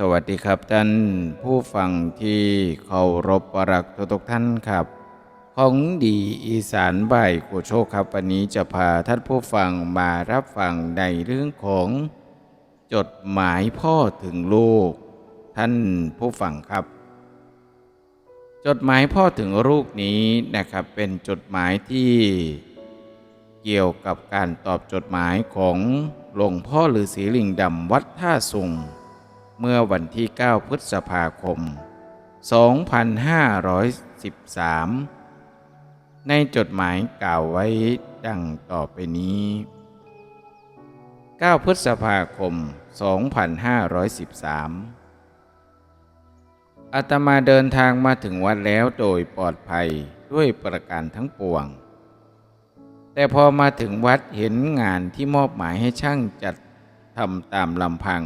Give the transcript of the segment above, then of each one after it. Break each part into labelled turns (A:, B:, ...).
A: สวัสดีครับท่านผู้ฟังที่เคารพปรักทุกท่านครับ ของดีอีสานบ่ายโคโชคครับวันนี้จะพาท่านผู้ฟังมารับฟังในเรื่องของจดหมายพ่อถึงลูก ท่านผู้ฟังครับ จดหมายพ่อถึงลูกนี้นะครับเป็นจดหมายที่เกี่ยวกับการตอบจดหมายของหลวงพ่อฤาษีลิงดำวัดท่าสุง เมื่อวันที่ 9 พฤษภาคม 2513 ในจดหมายกล่าวไว้ดังต่อไปนี้ 9 พฤษภาคม 2513 อาตมาเดินทางมาถึงวัดแล้วโดยปลอดภัยด้วยประการทั้งปวง แต่พอมาถึงวัดเห็นงานที่มอบหมายให้ช่างจัดทำตามลำพัง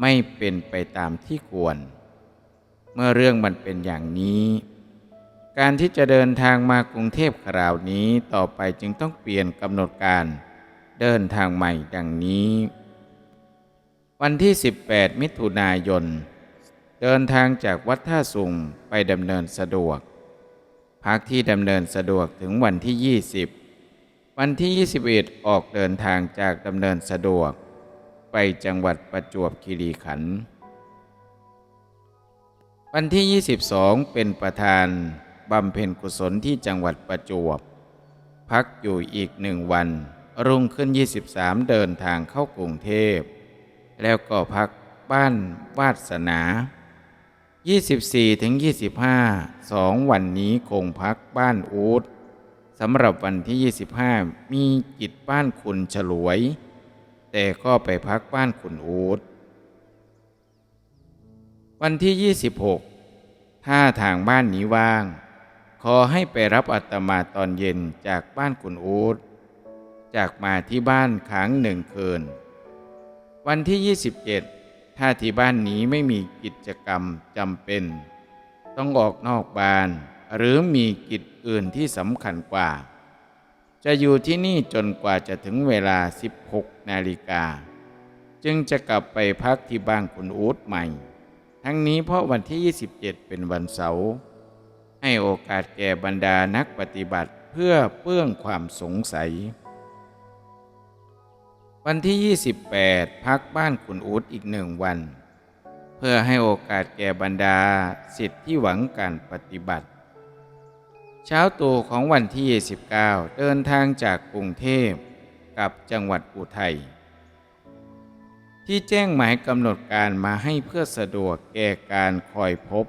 A: ไม่เป็นไปตามที่ควร เมื่อเรื่องมันเป็นอย่างนี้ การที่จะเดินทางมากรุงเทพคราวนี้ต่อไปจึงต้องเปลี่ยนกำหนดการเดินทางใหม่ดังนี้ วันที่ 18 มิถุนายน เดินทางจากวัดท่าสุงไปดำเนินสะดวก พักที่ดำเนินสะดวกถึงวันที่ 20 วันที่ 21 ออกเดินทางจากดำเนินสะดวก ไปจังหวัดประจวบคีรีขันธ์วันที่ 22 เป็นประธานบำเพ็ญกุศลที่จังหวัดประจวบ พักอยู่อีกหนึ่งวัน รุ่งขึ้น 23 เดินทางเข้ากรุงเทพ แล้วก็พักบ้านวาสนา 24ถึง25 สองวันนี้คงพักบ้านอูดสำหรับวันที่ 25 มีกิจบ้านคุณฉลวย แต่ก็ไปพักบ้านคุณอูดวันที่ 26 ถ้าทางบ้านนี้ว่าง ขอให้ไปรับอาตมาตอนเย็นจากบ้านคุณอูดจากมาที่บ้านค้างหนึ่งคืน วันที่ 27 ถ้าที่บ้านนี้ไม่มีกิจกรรมจำเป็น ต้องออกนอกบ้าน หรือมีกิจอื่นที่สำคัญกว่า จะอยู่ที่นี่จนกว่าจะถึงเวลา 16 นาฬิกา จึงจะกลับไปพักที่บ้านคุณอูดใหม่ ทั้งนี้เพราะวันที่ 27 เป็นวันเสาร์ให้โอกาสแก่บรรดานักปฏิบัติเพื่อเปื้องความสงสัย วันที่ 28 พักบ้านคุณอูดอีกหนึ่งวัน เพื่อให้โอกาสแก่บรรดาสิทธิ์ที่หวังการปฏิบัติ เช้าตู่ของวันที่ 29 เดินทางจากกรุงเทพ กับจังหวัดอุทัยที่แจ้งหมายกำหนดการมาให้เพื่อสะดวกแก่การคอยพบ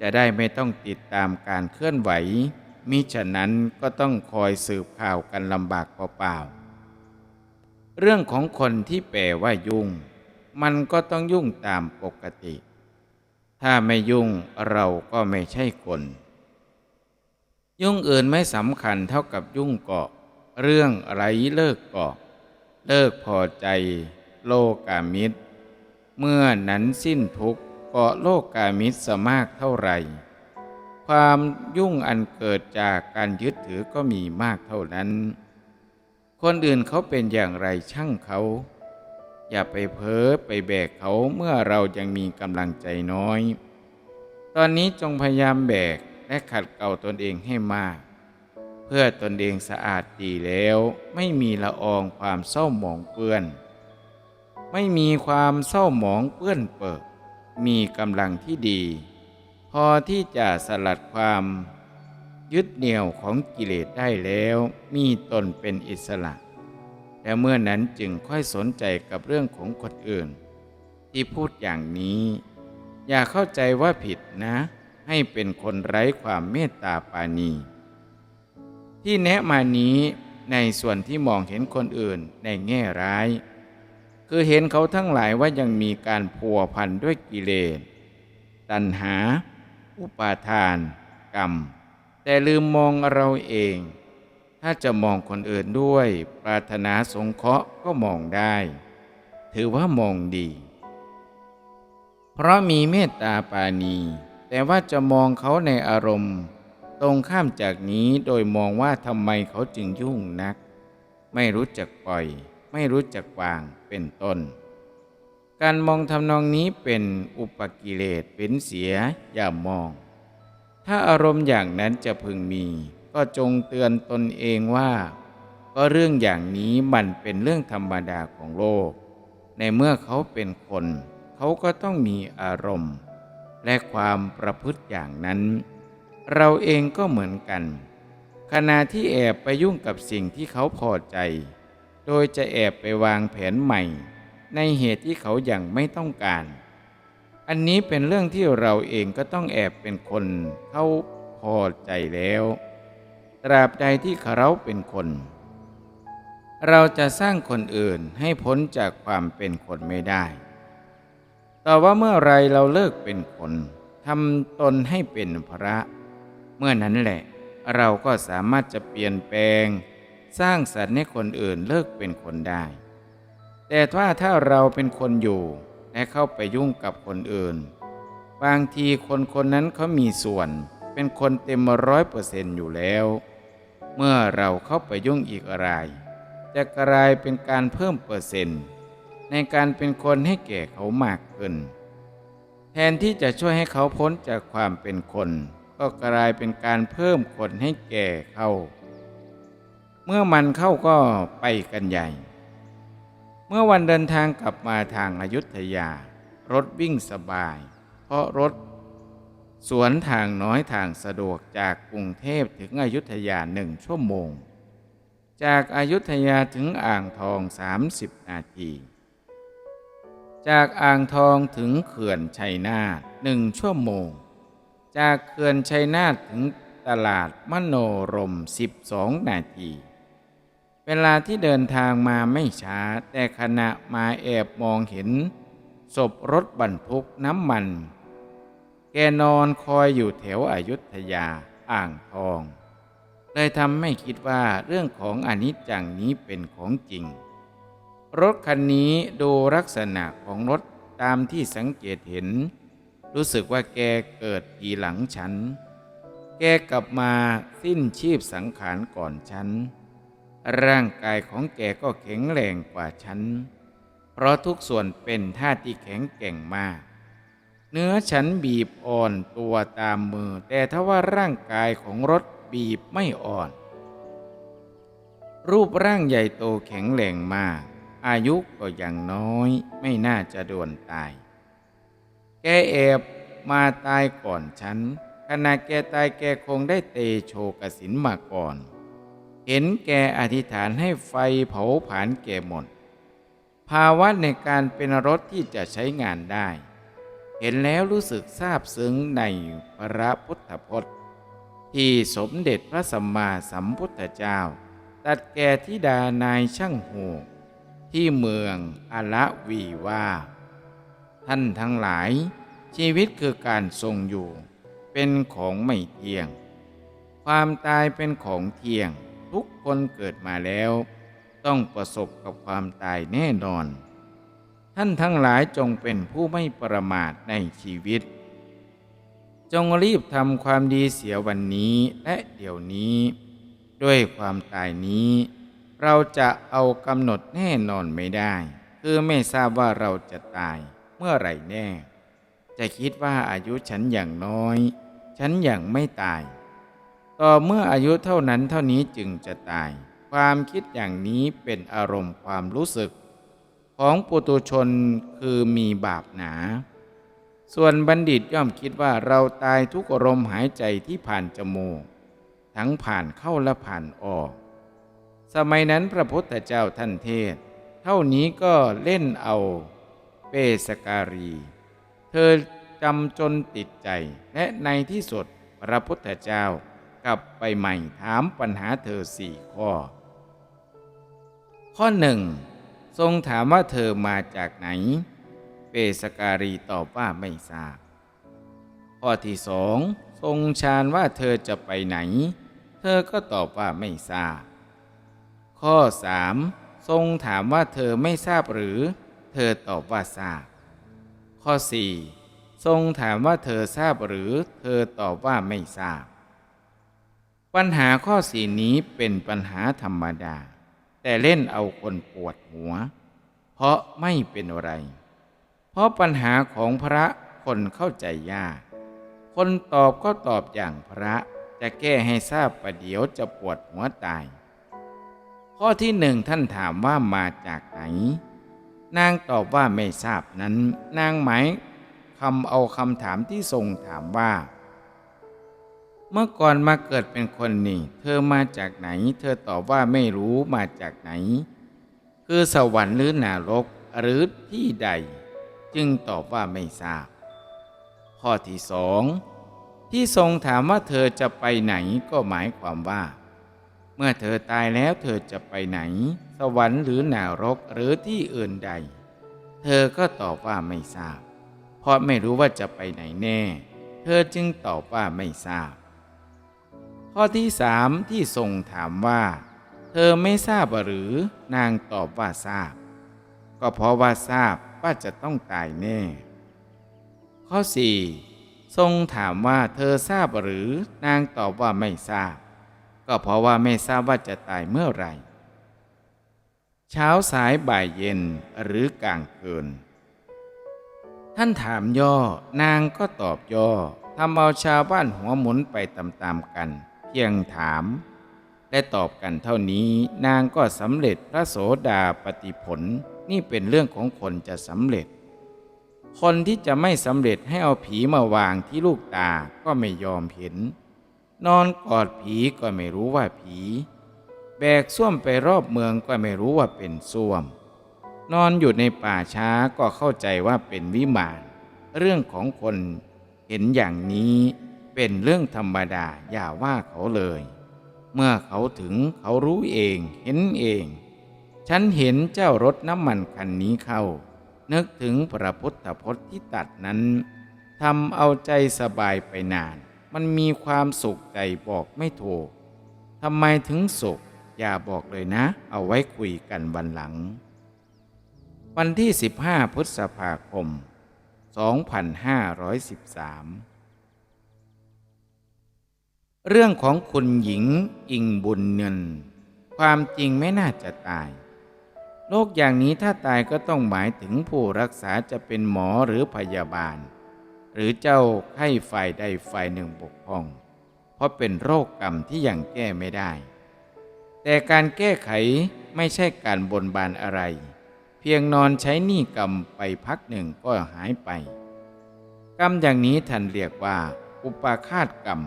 A: จะได้ไม่ต้องติดตามการเคลื่อนไหว มิฉะนั้นก็ต้องคอยสืบข่าวกันลำบากเปล่าๆเรื่องของคนที่แปลว่ายุ่ง มันก็ต้องยุ่งตามปกติ ถ้าไม่ยุ่งเราก็ไม่ใช่คน ยุ่งอื่นไม่สำคัญเท่ากับยุ่งเกาะ เรื่องไรเลิกกาะเลิกพอใจ โลกามิตร เมื่อนั้นสิ้นทุกข์เกาะโลกามิตรสมากเท่าไหร่ ความยุ่งอันเกิดจากการยึดถือก็มีมากเท่านั้น คนอื่นเขาเป็นอย่างไรช่างเขา อย่าไปเพ้อไปแบกเขาเมื่อเรายังมีกำลังใจน้อย ตอนนี้จงพยายามแบกและขัดเกลาตนเองให้มาก เพื่อตนเองสะอาดดีแล้ว ไม่มีละอองความเศร้าหมองเปื้อน ไม่มีความเศร้าหมองเปื้อนเปิกมีกำลังที่ดี พอที่จะสลัดความ ยึดเหนี่ยวของกิเลสได้แล้ว มีตนเป็นอิสระ และเมื่อนั้นจึงค่อยสนใจกับเรื่องของคนอื่น ที่พูดอย่างนี้ อย่าเข้าใจว่าผิดนะ ให้เป็นคนไร้ความเมตตาปาณี ที่แนะมานี้ในส่วนที่มองเห็นคนอื่นในแง่ร้าย คือเห็นเขาทั้งหลายว่ายังมีการพัวพันด้วยกิเลสตัณหา อุปาทาน กรรม แต่ลืมมองเราเอง ถ้าจะมองคนอื่นด้วยปรารถนาสงเคราะห์ก็มองได้ ถือว่ามองดี เพราะมีเมตตาปาณีแต่ว่าจะมองเขาในอารมณ์ ตรงข้ามจากนี้โดยมองว่าทำไมเขาจึงยุ่งนัก ไม่รู้จักปล่อย ไม่รู้จักวางเป็นต้น การมองทำนองนี้เป็นอุปกิเลสเป็นเสียอย่ามอง ถ้าอารมณ์อย่างนั้นจะพึงมี ก็จงเตือนตนเองว่า ก็เรื่องอย่างนี้มันเป็นเรื่องธรรมดาของโลก ในเมื่อเขาเป็นคน เขาก็ต้องมีอารมณ์ และความประพฤติอย่างนั้น เราเองก็เหมือนกัน ขณะที่แอบไปยุ่งกับสิ่งที่เขาพอใจ โดยจะแอบไปวางแผนใหม่ ในเหตุที่เขายัางไม่ต้องการ อันนี้เป็นเรื่องที่เราเองก็ต้องแอบเป็นคนเขาพอใจแล้ว ตราบใดที่เขาเป็นคน เราจะสร้างคนอื่นให้พ้นจากความเป็นคนไม่ได้แต่ว่าเมื่อไรเราเลิกเป็นคนทำตนให้เป็นพระ มื่อนั้นแหละ เราก็สามารถจะเปลี่ยนแปลง สร้างสรรค์ให้คนอื่นเลิกเป็นคนได้ แต่ว่าถ้าเราเป็นคนอยู่และเข้าไปยุ่งกับคนอื่น บางทีคนคนนั้นเขามีส่วนเป็นคนเต็มร้อยเปอร์เซนต์อยู่แล้ว เมื่อเราเข้าไปยุ่งอีกอะไร จะกลายเป็นการเพิ่มเปอร์เซนต์ในการเป็นคนให้แก่เขามากขึ้น แทนที่จะช่วยให้เขาพ้นจากความเป็นคน ก็กลายเป็นการเพิ่มคนให้แก่เขาเมื่อมันเข้าก็ไปกันใหญ่ เมื่อวันเดินทางกลับมาทางอายุทยา รถวิ่งสบาย เพราะรถ สวนทางน้อยทางสะดวกจากกรุงเทพถึงอยุธยาหนึ่งชั่วโมง จากอายุทยาถึงอ่างทอง 30 นาทีจากอ่างทองถึงเขื่อนชัยนาทหนึ่งชั่วโมง จากเขื่อนชัยนาทถึงตลาดมโนรม 12 นาที เวลาที่เดินทางมาไม่ช้า แต่ขณะมาแอบมองเห็น ศพรถบรรทุกน้ำมัน แกนอนคอยอยู่แถวอายุทยาอ่างทอง เลยทำให้คิดว่าเรื่องของอนิจจังนี้เป็นของจริง รถคันนี้ดูลักษณะของรถตามที่สังเกตเห็น รู้สึกว่าแกเกิดทีหลังฉัน แกกลับมาสิ้นชีพสังขารก่อนฉัน ร่างกายของแกก็แข็งแรงกว่าฉัน เพราะทุกส่วนเป็นท่าที่แข็งแกร่งมาก เนื้อฉันบีบอ่อนตัวตามมือ แต่ถ้าว่าร่างกายของรถบีบไม่อ่อน รูปร่างใหญ่โตแข็งแรงมาก อายุก็ยังน้อยไม่น่าจะด่วนตาย แกแอบมาตายก่อนฉัน ขณะแกตายแกคงได้เตโชกสินมาก่อน เห็นแกอธิษฐานให้ไฟเผาผลาญแกหมด ภาวะในการเป็นรถที่จะใช้งานได้ เห็นแล้วรู้สึกซาบซึ้งในพระพุทธพจน์ ที่สมเด็จพระสัมมาสัมพุทธเจ้า ตัดแก่ทิดานายช่างหูที่เมืองอาละวีว่า ท่านทั้งหลาย ชีวิตคือการทรงอยู่ เป็นของไม่เที่ยง ความตายเป็นของเที่ยง ทุกคนเกิดมาแล้ว ต้องประสบกับความตายแน่นอน ท่านทั้งหลายจงเป็นผู้ไม่ประมาทในชีวิต จงรีบทำความดีเสียวันนี้และเดี๋ยวนี้ ด้วยความตายนี้ เราจะเอากำหนดแน่นอนไม่ได้ คือไม่ทราบว่าเราจะตาย มื่อไหร่แน่ จะคิดว่าอายุฉันอย่างน้อย ฉันอย่างไม่ตาย ต่อเมื่ออายุเท่านั้นเท่านี้จึงจะตาย ความคิดอย่างนี้เป็นอารมณ์ความรู้สึก ของปุตุชนคือมีบาปหนา ส่วนบัณฑิตย่อมคิดว่าเราตายทุกลมหายใจที่ผ่านจมูก ทั้งผ่านเข้าและผ่านออก สมัยนั้นพระพุทธเจ้าท่านเทศ เท่านี้ก็เล่นเอา เปสการี เธอจำจนติดใจและในที่สุดพระพุทธเจ้ากลับไปใหม่ถามปัญหาเธอสี่ข้อ ข้อหนึ่งทรงถามว่าเธอมาจากไหน เปสการีตอบว่าไม่ทราบ ข้อที่สองทรงชาญว่าเธอจะไปไหน เธอก็ตอบว่าไม่ทราบ ข้อสามทรงถามว่าเธอไม่ทราบหรือ เธอตอบว่าทราบ ข้อสี่ทรงถามว่าเธอทราบหรือเธอตอบว่าไม่ทราบ ปัญหาข้อสี่นี้เป็นปัญหาธรรมดา แต่เล่นเอาคนปวดหัว เพราะไม่เป็นไร เพราะปัญหาของพระคนเข้าใจยาก คนตอบก็ตอบอย่างพระจะแก้ให้ทราบประเดี๋ยวจะปวดหัวตาย ข้อที่หนึ่งท่านถามว่ามาจากไหน นางตอบว่าไม่ทราบนั้น นางหมายคำเอาคำถามที่ทรงถามว่า เมื่อก่อนมาเกิดเป็นคนนี่ เธอมาจากไหน เธอตอบว่าไม่รู้มาจากไหน คือสวรรค์หรือนรกหรือที่ใด จึงตอบว่าไม่ทราบ ข้อที่สองที่ทรงถามว่าเธอจะไปไหนก็หมายความว่า เมื่อเธอตายแล้วเธอจะไปไหน วรรค์หรือนรกหรือที่อื่นใด เธอก็ตอบว่าไม่ทราบ เพราะไม่รู้ว่าจะไปไหนแน่ เธอจึงตอบว่าไม่ทราบ ข้อที่สามที่ทรงถามว่า เธอไม่ทราบหรือนางตอบว่าทราบ ก็เพราะว่าทราบว่าจะต้องตายแน่ ข้อสี่ทรงถามว่าเธอทราบหรือนางตอบว่าไม่ทราบ ก็เพราะว่าไม่ทราบว่าจะตายเมื่อไหร่ เช้าสายบ่ายเย็นหรือกลางคืนท่านถามย่อนางก็ตอบย่อทำเอาชาวบ้านหัวหมุนไปตามๆกัน เพียงถาม และตอบกันเท่านี้นางก็สำเร็จพระโสดาปฏิผลนี่เป็นเรื่องของคนจะสำเร็จ คนที่จะไม่สำเร็จให้เอาผีมาวางที่ลูกตาก็ไม่ยอมเห็น นอนกอดผีก็ไม่รู้ว่าผี แบกส้วมไปรอบเมืองก็ไม่รู้ว่าเป็นส้วม นอนอยู่ในป่าช้าก็เข้าใจว่าเป็นวิมานเรื่องของคนเห็นอย่างนี้เป็นเรื่องธรรมดาอย่าว่าเขาเลย เมื่อเขาถึงเขารู้เองเห็นเอง ฉันเห็นเจ้ารถน้ำมันคันนี้เข้า นึกถึงพระพุทธพจน์ที่ตัดนั้นทำเอาใจสบายไปนาน มันมีความสุขใจบอกไม่ถูกทำไมถึงสุข อย่าบอกเลยนะ เอาไว้คุยกันวันหลัง วันที่ 15 พฤษภาคม 2513 เรื่องของคุณหญิงอิงบุญเงิน ความจริงไม่น่าจะตายโรคอย่างนี้ถ้าตายก็ต้องหมายถึงผู้รักษาจะเป็นหมอหรือพยาบาล หรือเจ้าไข้ฝ่ายใดฝ่ายหนึ่งบกพร่อง เพราะเป็นโรคกรรมที่ยังแก้ไม่ได้ แต่การแก้ไขไม่ใช่การบนบานอะไร เพียงนอนใช้หนี้กรรมไปพักหนึ่งก็หายไป กรรมอย่างนี้ท่านเรียกว่า อุปาคาตกรรม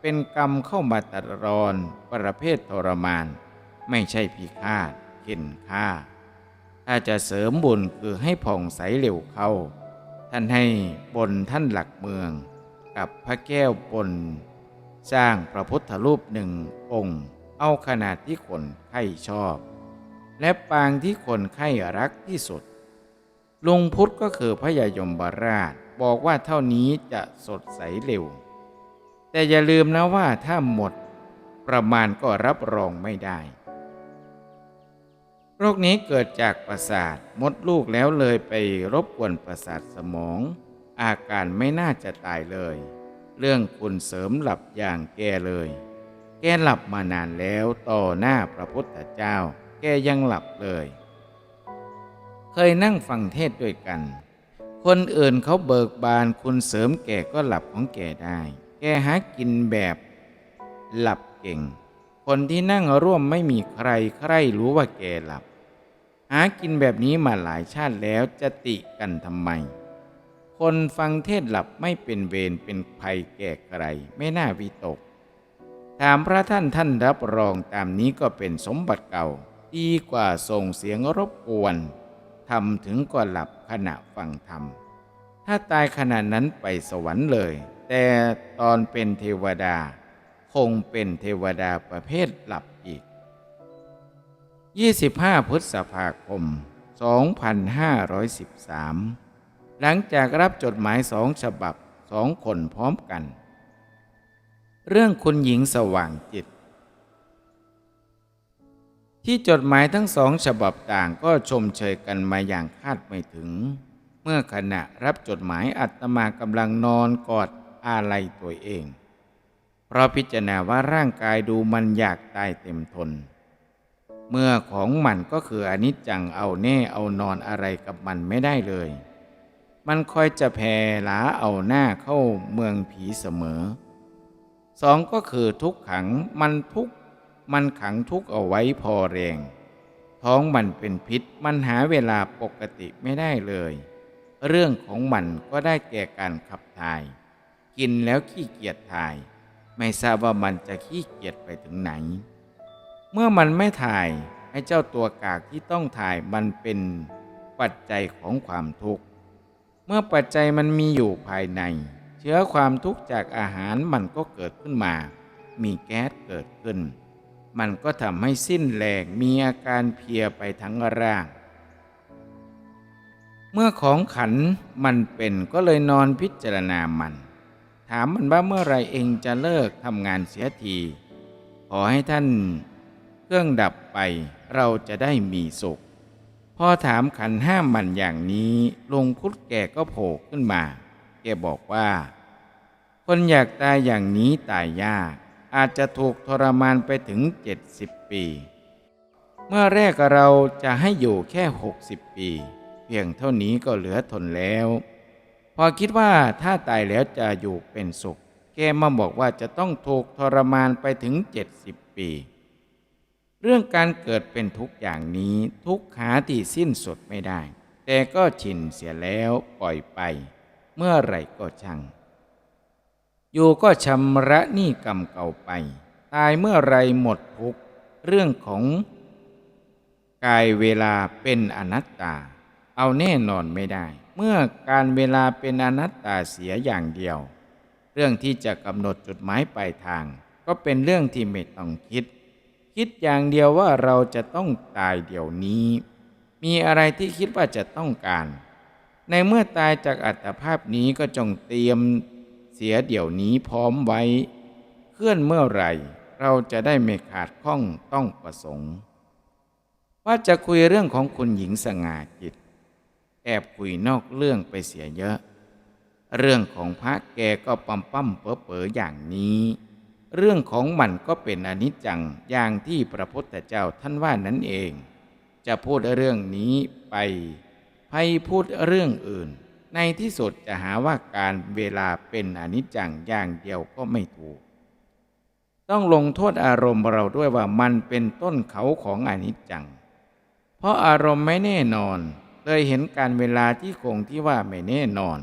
A: เป็นกรรมเข้ามาตัดรอนประเภททรมาน ไม่ใช่พิฆาตเข็นฆ่า ถ้าจะเสริมบุญคือให้ผ่องใสเร็วเข้า ท่านให้บนท่านหลักเมือง กับพระแก้วบน สร้างพระพุทธรูปหนึ่งองค์ เอาขนาดที่คนไข้ชอบ และปางที่คนไข้รักที่สุด ลุงพุทธก็คือพระยายมบราชบอกว่าเท่านี้จะสดใสเร็ว แต่อย่าลืมนะว่าถ้าหมดประมาณก็รับรองไม่ได้ โรคนี้เกิดจากประสาทมดลูกแล้วเลยไปรบกวนประสาทสมอง อาการไม่น่าจะตายเลย เรื่องคุณเสริมหลับอย่างแกเลย แกหลับมานานแล้วต่อหน้าพระพุทธเจ้า แกยังหลับเลย เคยนั่งฟังเทศด้วยกัน คนอื่นเขาเบิกบานคุณเสริมแกก็หลับของแกได้ แกหากินแบบหลับเก่ง คนที่นั่งร่วมไม่มีใครใครรู้ว่าแกหลับ หากินแบบนี้มาหลายชาติแล้วจะติกันทำไม คนฟังเทศหลับไม่เป็นเวรเป็นภัยแก่ใครไม่น่าวิตก ถามพระท่านท่านรับรองตามนี้ก็เป็นสมบัติเก่า ดีกว่าส่งเสียงรบกวนทำถึงก็หลับขณะฟังธรรม ถ้าตายขณะนั้นไปสวรรค์เลย แต่ตอนเป็นเทวดา คงเป็นเทวดาประเภทหลับอีก 25 พฤษภาคม 2513 หลังจากรับจดหมายสองฉบับสองคนพร้อมกัน เรื่องคุณหญิงสว่างจิต ที่จดหมายทั้งสองฉบับต่างก็ชมเชยกันมาอย่างคาดไม่ถึง เมื่อขณะรับจดหมายอัตมากำลังนอนกอดอาลัยตัวเอง เพราะพิจารณาว่าร่างกายดูมันอยากตายเต็มทน เมื่อของมันก็คืออนิจจังเอาแน่เอานอนอะไรกับมันไม่ได้เลย มันคอยจะแผ่หลาเอาหน้าเข้าเมืองผีเสมอ สองก็คือทุกขังมันทุกมันขังทุกเอาไว้พอแรง ท้องมันเป็นพิษมันหาเวลาปกติไม่ได้เลย เรื่องของมันก็ได้แก่การขับถ่าย กินแล้วขี้เกียจถ่าย ไม่ทราบว่ามันจะขี้เกียจไปถึงไหน เมื่อมันไม่ถ่ายให้เจ้าตัวกากที่ต้องถ่ายมันเป็นปัจจัยของความทุกข์ เมื่อปัจจัยมันมีอยู่ภายใน เชื้อความทุกข์จากอาหารมันก็เกิดขึ้นมา มีแก๊สเกิดขึ้น มันก็ทำให้สิ้นแรงมีอาการเพียไปทั้งร่าง เมื่อของขันมันเป็นก็เลยนอนพิจารณามัน ถามมันว่าเมื่อไรเองจะเลิกทำงานเสียที ขอให้ท่านเครื่องดับไปเราจะได้มีสุขพอถามขันห้ามมันอย่างนี้ลงพุทธแก่ก็โผล่ขึ้นมา แกบอกว่า คนอยากตายอย่างนี้ตายยาก อาจจะถูกทรมานไปถึง70ปี เมื่อแรกเราจะให้อยู่แค่60ปี เพียงเท่านี้ก็เหลือทนแล้ว พอคิดว่าถ้าตายแล้วจะอยู่เป็นสุข แกมาบอกว่าจะต้องถูกทรมานไปถึง70ปี เรื่องการเกิดเป็นทุกอย่างนี้ทุกขาที่สิ้นสุดไม่ได้ แต่ก็ชินเสียแล้วปล่อยไป เมื่อไหร่ก็ช่าง อยู่ก็ชำระหนี้กรรมเก่าไป ตายเมื่อไรหมดทุกเรื่องของกายเวลาเป็นอนัตตา เอาแน่นอนไม่ได้ เมื่อการเวลาเป็นอนัตตาเสียอย่างเดียว เรื่องที่จะกำหนดจุดหมายปลายทาง ก็เป็นเรื่องที่ไม่ต้องคิด คิดอย่างเดียวว่าเราจะต้องตายเดี๋ยวนี้ มีอะไรที่คิดว่าจะต้องการ ในเมื่อตายจากอัตภาพนี้ก็จงเตรียมเสียเดี๋ยวนี้พร้อมไว้ เคลื่อนเมื่อไหร่ เราจะได้ไม่ขาดข้องต้องประสงค์ ว่าจะคุยเรื่องของคุณหญิงสง่าจิต แอบคุยนอกเรื่องไปเสียเยอะ เรื่องของพระแกก็ปั๊มปั๊มเป๋อเป๋ออย่างนี้ เรื่องของมันก็เป็นอนิจจังอย่างที่พระพุทธเจ้าท่านว่านั่นเอง จะพูดเรื่องนี้ไป ให้พูดเรื่องอื่น ในที่สุดจะหาว่าการเวลาเป็นอนิจจังอย่างเดียวก็ไม่ถูก ต้องลงโทษอารมณ์เราด้วยว่ามันเป็นต้นเขาของอนิจจัง เพราะอารมณ์ไม่แน่นอน เลยเห็นการเวลาที่คงที่ว่าไม่แน่นอน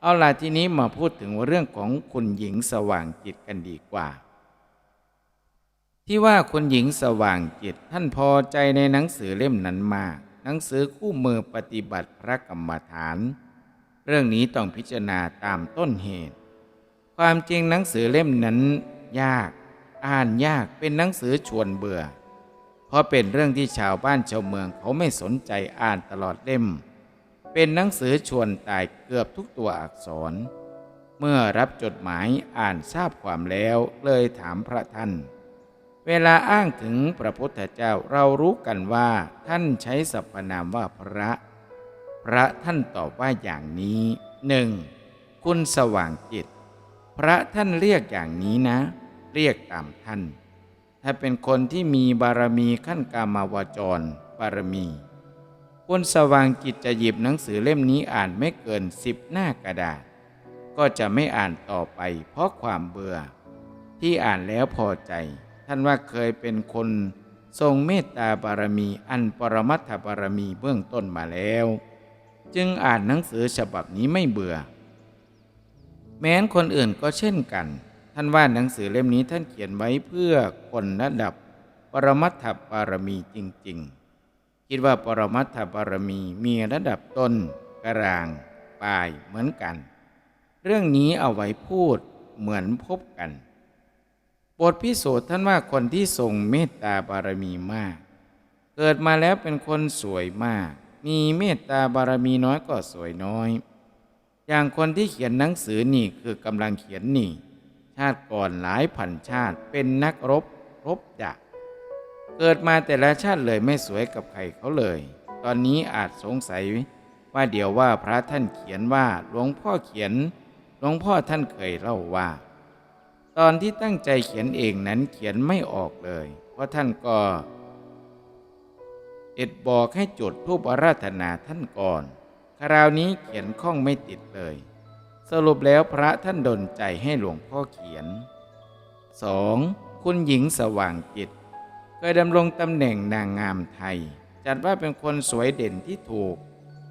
A: เอาล่ะทีนี้มาพูดถึงเรื่องของคุณหญิงสว่างจิตกันดีกว่าที่ว่าคุณหญิงสว่างจิตท่านพอใจในหนังสือเล่มนั้นมาก หนังสือคู่มือปฏิบัติพระกรรมฐาน เรื่องนี้ต้องพิจารณาตามต้นเหตุ ความจริงหนังสือเล่มนั้น ยาก อ่านยากเป็นหนังสือชวนเบื่อ เพราะเป็นเรื่องที่ชาวบ้านชาวเมืองเขาไม่สนใจอ่านตลอดเล่ม เป็นหนังสือชวนตายเกือบทุกตัวอักษร เมื่อรับจดหมายอ่านทราบความแล้วเลยถามพระท่าน เวลาอ้างถึงพระพุทธเจ้าเรารู้กันว่าท่านใช้สรรพนามว่าพระ พระท่านตอบว่าอย่างนี้หนึ่งคุณสว่างจิต พระท่านเรียกอย่างนี้นะ เรียกตามท่าน ถ้าเป็นคนที่มีบารมีขั้นกามาวจร บารมี คุณสว่างจิตจะหยิบหนังสือเล่มนี้อ่านไม่เกินสิบหน้ากระดาษ ก็จะไม่อ่านต่อไปเพราะความเบื่อ ที่อ่านแล้วพอใจ ท่านว่าเคยเป็นคนทรงเมตตาบารมี อันปรมัตถบารมีเบื้องต้นมาแล้ว จึงอ่านหนังสือฉบับนี้ไม่เบื่อ แม้นคนอื่นก็เช่นกัน ท่านว่าหนังสือเล่มนี้ท่านเขียนไว้เพื่อคนระดับปรมัตถบารมีจริง ๆ คิดว่าปรมัตถบารมีมีระดับต้นกลางปลายเหมือนกัน เรื่องนี้เอาไว้พูดเหมือนพบกัน บทพิสูจน์ท่านว่าคนที่ทรงเมตตาบารมีมาก เกิดมาแล้วเป็นคนสวยมาก มีเมตตาบารมีน้อยก็สวยน้อย อย่างคนที่เขียนหนังสือนี่คือกำลังเขียนนี่ ชาติก่อนหลายพันชาติเป็นนักรบรบจักเกิดมาแต่ละชาติเลยไม่สวยกับใครเขาเลย ตอนนี้อาจสงสัยว่าเดี๋ยวว่าพระท่านเขียนว่าหลวงพ่อเขียนหลวงพ่อท่านเคยเล่าว่า ตอนที่ตั้งใจเขียนเองนั้นเขียนไม่ออกเลย เพราะท่านก็เอ็ดบอกให้จดทูปอาราธนาท่านก่อน คราวนี้เขียนข้องไม่ติดเลย สรุปแล้วพระท่านดลใจให้หลวงพ่อเขียน 2. คุณหญิงสว่างจิต เคยดำรงตำแหน่งนางงามไทย จัดว่าเป็นคนสวยเด่นที่ถูก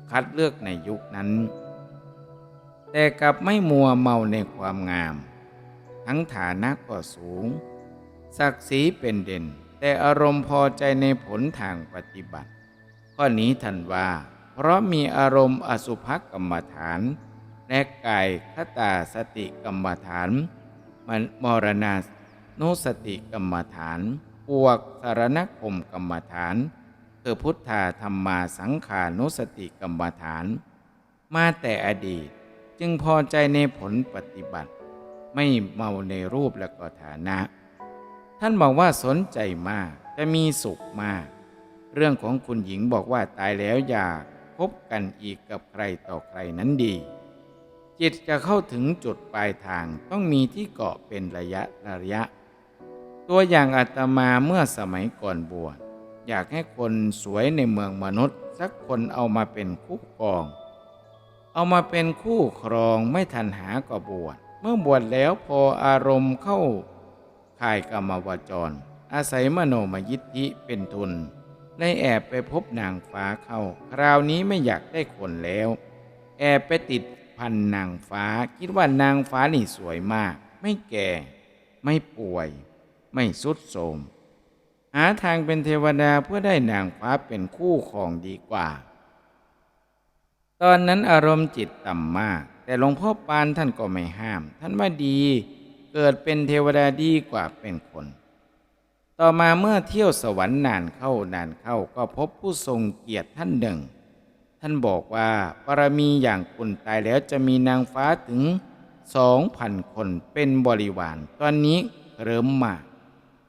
A: คัดเลือกในยุคนั้น แต่กลับไม่มัวเมาในความงาม ทั้งฐานะก็สูง ศักดิ์ศรีเป็นเด่น แต่อารมณ์พอใจในผลทางปฏิบัติ ข้อนี้ท่านว่า เพราะมีอารมณ์อสุภกรรมฐาน และกายคตาสติกรรมฐานมันมรณานุสติกรรมฐานปวกสารณคมกรรมฐาน คือพุทธาธรรมาสังขานุสติกรรมฐาน มาแต่อดีตจึงพอใจในผลปฏิบัติ ไม่เมาในรูปและก็ฐานะ ท่านบอกว่าสนใจมากจะมีสุขมาก เรื่องของคุณหญิงบอกว่าตายแล้วอยากพบกันอีกกับใครต่อใครนั้นดี จิตจะเข้าถึงจุดปลายทางต้องมีที่เกาะเป็นระยะระยะ ตัวอย่างอาตมาเมื่อสมัยก่อนบวชอยากให้คนสวยในเมืองมนุษย์สักคนเอามาเป็นคู่กอง เอามาเป็นคู่ครองไม่ทันหาก็บวช มื่อบวชแล้วพออารมณ์เข้าข่ายกรรมวจร อาศัยมโนมยิทธิเป็นทุนได้แอบไปพบนางฟ้าเข้า คราวนี้ไม่อยากได้คนแล้ว แอบไปติดพันนางฟ้า คิดว่านางฟ้านี่สวยมาก ไม่แก่ ไม่ป่วย ไม่สุดโทมหาทางเป็นเทวดาเพื่อได้นางฟ้าเป็นคู่ครองดีกว่า ตอนนั้นอารมณ์จิตต่ำมาก แต่หลวงพ่อปานท่านก็ไม่ห้าม ท่านว่าดีเกิดเป็นเทวดาดีกว่าเป็นคน ต่อมาเมื่อเที่ยวสวรรค์นานเข้านานเข้าก็พบผู้ทรงเกียรติท่านหนึ่ง ท่านบอกว่าบารมีอย่างคุณตายแล้วจะมีนางฟ้าถึงสองพันคนเป็นบริวาร ตอนนี้เริ่มมา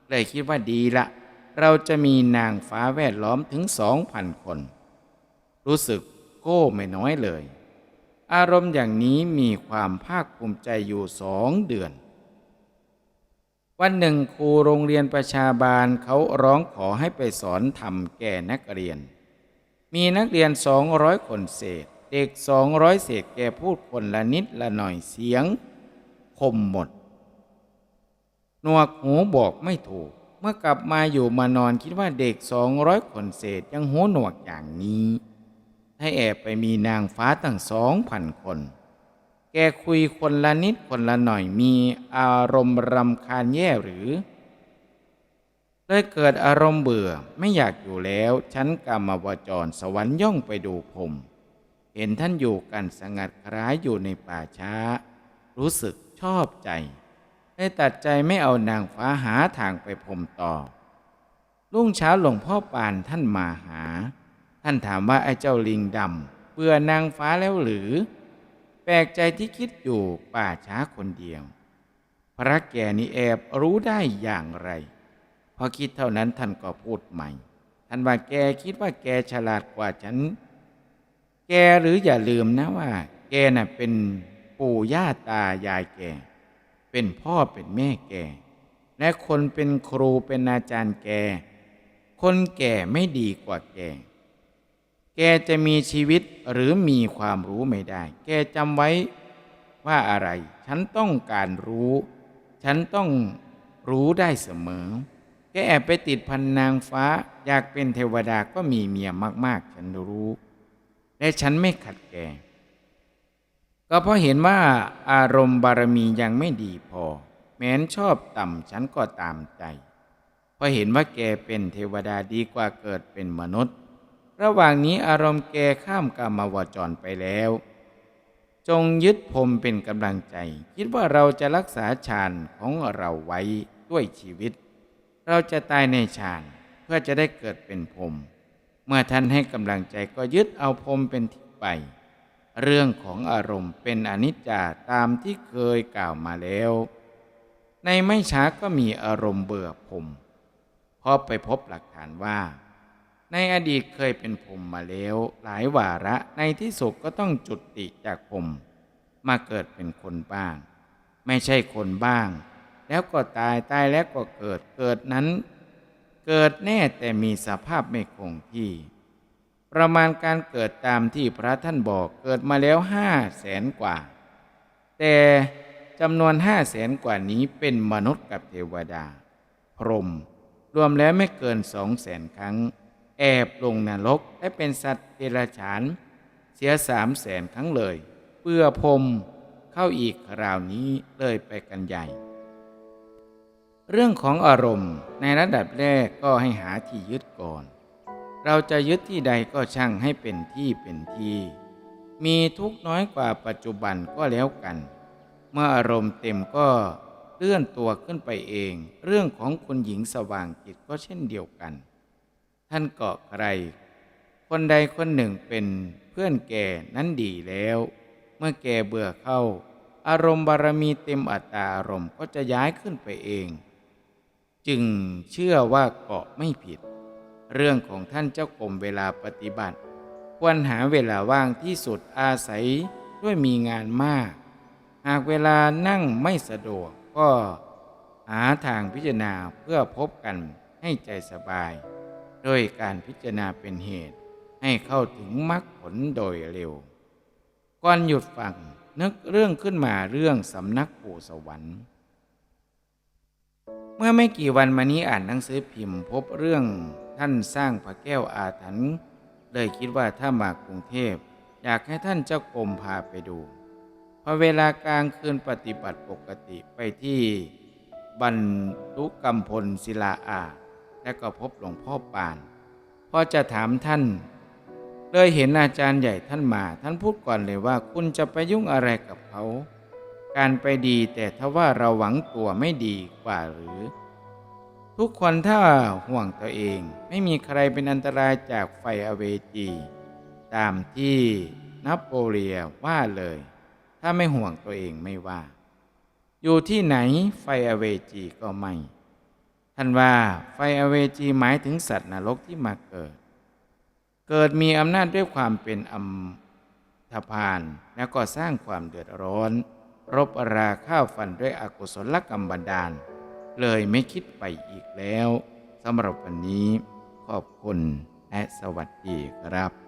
A: เลยคิดว่าดีละ เราจะมีนางฟ้าแวดล้อมถึงสองพันคน รู้สึกโก้ไม่น้อยเลย อารมณ์อย่างนี้มีความภาคภูมิใจอยู่สองเดือน วันหนึ่งครูโรงเรียนประชาบาลเขาร้องขอให้ไปสอนธรรมแก่นักเรียน มีนักเรียนสองร้อยคนเศษ เด็กสองร้อยเศษแกพูดคนละนิดละหน่อยเสียงคมหมดหนวกหูบอกไม่ถูก เมื่อกลับมาอยู่มานอนคิดว่าเด็กสองร้อยคนเศษยังหูหนวกอย่างนี้ ให้แอบไปมีนางฟ้าตั้งสองพันคน แกคุยคนละนิดคนละหน่อยมีอารมณ์รำคาญแย่หรือเลยเกิดอารมณ์เบื่อไม่อยากอยู่แล้วฉันกรรมวจรสวรรค์ย่องไปดูผมเห็นท่านอยู่กันสงัดคล้ายอยู่ในป่าช้า รู้สึกชอบใจได้ตัดใจไม่เอานางฟ้าหาทางไปพรมต่อ รุ่งเช้าหลวงพ่อปานท่านมาหา ท่านถามว่าไอ้เจ้าลิงดำเบื่อนางฟ้าแล้วหรือ แปลกใจที่คิดอยู่ป่าช้าคนเดียว พระแก่นี่แอบรู้ได้อย่างไร พอคิดเท่านั้นท่านก็พูดใหม่ ท่านว่าแกคิดว่าแกฉลาดกว่าฉัน แกหรืออย่าลืมนะว่า แกน่ะเป็นปู่ย่าตายายแก เป็นพ่อเป็นแม่แก และคนเป็นครูเป็นอาจารย์แก คนแก่ไม่ดีกว่าแก แกจะมีชีวิตหรือมีความรู้ไม่ได้ แกจำไว้ว่าอะไร ฉันต้องการรู้ ฉันต้องรู้ได้เสมอ แกแอบไปติดพันนางฟ้า อยากเป็นเทวดาก็มีเมียมากๆ ฉันรู้ และฉันไม่ขัดแก ก็เพราะเห็นว่าอารมณ์บารมียังไม่ดีพอ แม้นชอบต่ำฉันก็ตามใจ เพราะเห็นว่าแกเป็นเทวดาดีกว่าเกิดเป็นมนุษย์ ระหว่างนี้อารมณ์แกข้ามกามวจรไปแล้ว จงยึดผมเป็นกำลังใจ คิดว่าเราจะรักษาฌานของเราไว้ด้วยชีวิต เราจะตายในฌานเพื่อจะได้เกิดเป็นพรมเมื่อท่านให้กำลังใจก็ยึดเอาพรมเป็นที่ไป เรื่องของอารมณ์เป็นอนิจจาตามที่เคยกล่าวมาแล้ว ในไม่ช้าก็มีอารมณ์เบื่อพรมเพราะไปพบหลักฐานว่า ในอดีตเคยเป็นพรหมมาแล้ว หลายวาระในที่สุดก็ต้องจุดติจากพรหมมาเกิดเป็นคนบ้าง ไม่ใช่คนบ้าง แล้วก็ตายตายแล้วก็เกิดเกิดนั้น เกิดแน่แต่มีสภาพไม่คงที่ ประมาณการเกิดตามที่พระท่านบอกเกิดมาแล้วห้าแสนกว่า แต่จำนวนห้าแสนกว่านี้เป็นมนุษย์กับเทวดา พรหมรวมแล้วไม่เกินสองแสนครั้ง แอบลงนรกและเป็นสัตว์เดรัจฉาน เสียสามแสนครั้งเลยเพื่อพรมเข้าอีกคราวนี้เลยไปกันใหญ่ เรื่องของอารมณ์ในระดับแรกก็ให้หาที่ยึดก่อน เราจะยึดที่ใดก็ช่างให้เป็นที่เป็นที่ มีทุกน้อยกว่าปัจจุบันก็แล้วกัน เมื่ออารมณ์เต็มก็เลื่อนตัวขึ้นไปเอง เรื่องของคุณหญิงสว่างจิตก็เช่นเดียวกัน ท่านเกาะใคร คนใดคนหนึ่งเป็นเพื่อนแก่นั้นดีแล้ว เมื่อแก่เบื่อเข้า อารมณ์บารมีเต็มอัตตาอารมณ์ก็จะย้ายขึ้นไปเอง จึงเชื่อว่าเกาะไม่ผิด เรื่องของท่านเจ้ากรมเวลาปฏิบัติ ควรหาเวลาว่างที่สุดอาศัยด้วยมีงานมาก หากเวลานั่งไม่สะดวกก็หาทางพิจารณาเพื่อพบกันให้ใจสบาย โดยการพิจารณาเป็นเหตุ ให้เข้าถึงมรรคผลโดยเร็ว ก่อนหยุดฟังนึกเรื่องขึ้นมาเรื่องสำนักปู่สวรรค์ เมื่อไม่กี่วันมานี้อ่านหนังสือพิมพ์ พบเรื่องท่านสร้างพระแก้วอาถรรพ์เลยคิดว่าถ้ามากรุงเทพ อยากให้ท่านเจ้ากรมพาไปดูพอเวลากลางคืนปฏิบัติปกติไปที่บรรทุกรรมพลศิลาอาส และก็พบหลวงพ่อปานพอจะถามท่าน เลยเห็นอาจารย์ใหญ่ท่านมา ท่านพูดก่อนเลยว่าคุณจะไปยุ่งอะไรกับเขา การไปดีแต่ถ้าว่าเราหวังตัวไม่ดีกว่าหรือ ทุกคนถ้าห่วงตัวเอง ไม่มีใครเป็นอันตรายจากไฟอเวจี ตามที่นโปเลียว่าเลย ถ้าไม่ห่วงตัวเองไม่ว่า อยู่ที่ไหนไฟอเวจีก็ไม่ ท่านว่าไฟอเวจีหมายถึงสัตว์นรกที่มาเกิด เกิดมีอำนาจด้วยความเป็นอัมทพาน แล้วก็สร้างความเดือดร้อน รบราข้าวฟันด้วยอกุศลกรรมบันดาล เลยไม่คิดไปอีกแล้วสำหรับวันนี้ขอบคุณและสวัสดีครับ